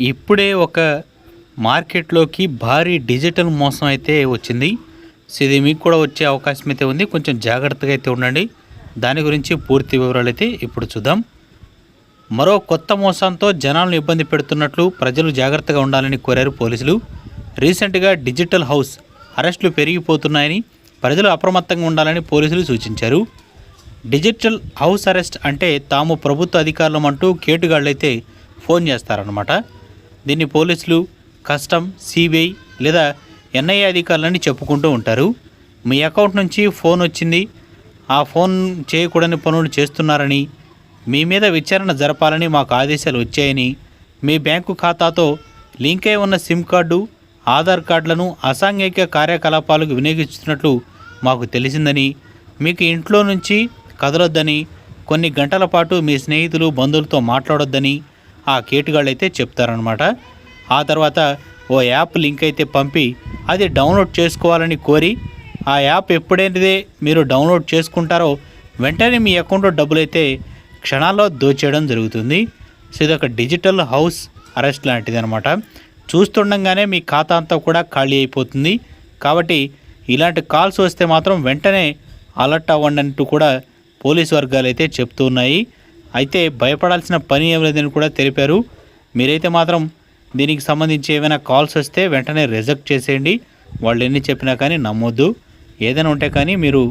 ఇప్పుడే ఒక మార్కెట్లోకి భారీ డిజిటల్ మోసం అయితే వచ్చింది. సో ఇది మీకు కూడా వచ్చే అవకాశం అయితే ఉంది. కొంచెం జాగ్రత్తగా అయితే ఉండండి. దాని గురించి పూర్తి వివరాలు అయితే ఇప్పుడు చూద్దాం. మరో కొత్త మోసంతో జనాలను ఇబ్బంది పెడుతున్నట్లు ప్రజలు జాగ్రత్తగా ఉండాలని కోరారు పోలీసులు. రీసెంట్గా డిజిటల్ హౌస్ అరెస్టులు పెరిగిపోతున్నాయని ప్రజలు అప్రమత్తంగా ఉండాలని పోలీసులు సూచించారు. డిజిటల్ హౌస్ అరెస్ట్ అంటే తాము ప్రభుత్వ అధికారులం అంటూ కేటుగాళ్ళైతే ఫోన్ చేస్తారనమాట దీన్ని పోలీసులు కస్టమ్ సిబిఐ లేదా ఎన్ఐఏ అధికారులని చెప్పుకుంటూ ఉంటారు. మీ అకౌంట్ నుంచి ఫోన్ వచ్చింది. ఆ ఫోన్ చేయకూడని పనులు చేస్తున్నారని మీ మీద విచారణ జరపాలని మాకు ఆదేశాలు వచ్చాయని మీ బ్యాంకు ఖాతాతో లింక్ అయి ఉన్న సిమ్ కార్డు ఆధార్ కార్డులను అసాంఘిక కార్యకలాపాలకు వినియోగిస్తున్నట్లు మాకు తెలిసిందని మీకు ఇంట్లో నుంచి కదలొద్దని కొన్ని గంటల పాటు మీ స్నేహితులు బంధువులతో మాట్లాడొద్దని ఆ కేటుగాళ్ళు అయితే చెప్తారనమాట ఆ తర్వాత ఓ యాప్ లింక్ అయితే పంపి అది డౌన్లోడ్ చేసుకోవాలని కోరి ఆ యాప్ ఎప్పుడైతే మీరు డౌన్లోడ్ చేసుకుంటారో వెంటనే మీ అకౌంట్లో డబ్బులు అయితే క్షణాల్లో దోచేయడం జరుగుతుంది. సో ఇది ఒక డిజిటల్ హౌస్ అరెస్ట్ లాంటిది అనమాట చూస్తుండగానే మీ ఖాతా అంతా కూడా ఖాళీ అయిపోతుంది. కాబట్టి ఇలాంటి కాల్స్ వస్తే మాత్రం వెంటనే అలర్ట్ అవ్వండి అంటూ కూడా పోలీస్ వర్గాలు అయితే చెప్తూ ఉన్నాయి అయితే భయపడాల్సిన పని ఏం లేదని కూడా తెలిపారు. మీరైతే మాత్రం దీనికి సంబంధించి ఏమైనా కాల్స్ వస్తే వెంటనే రిజెక్ట్ చేసేయండి. వాళ్ళు ఎన్ని చెప్పినా కానీ నమ్మొద్దు. ఏదైనా ఉంటే కానీ మీరు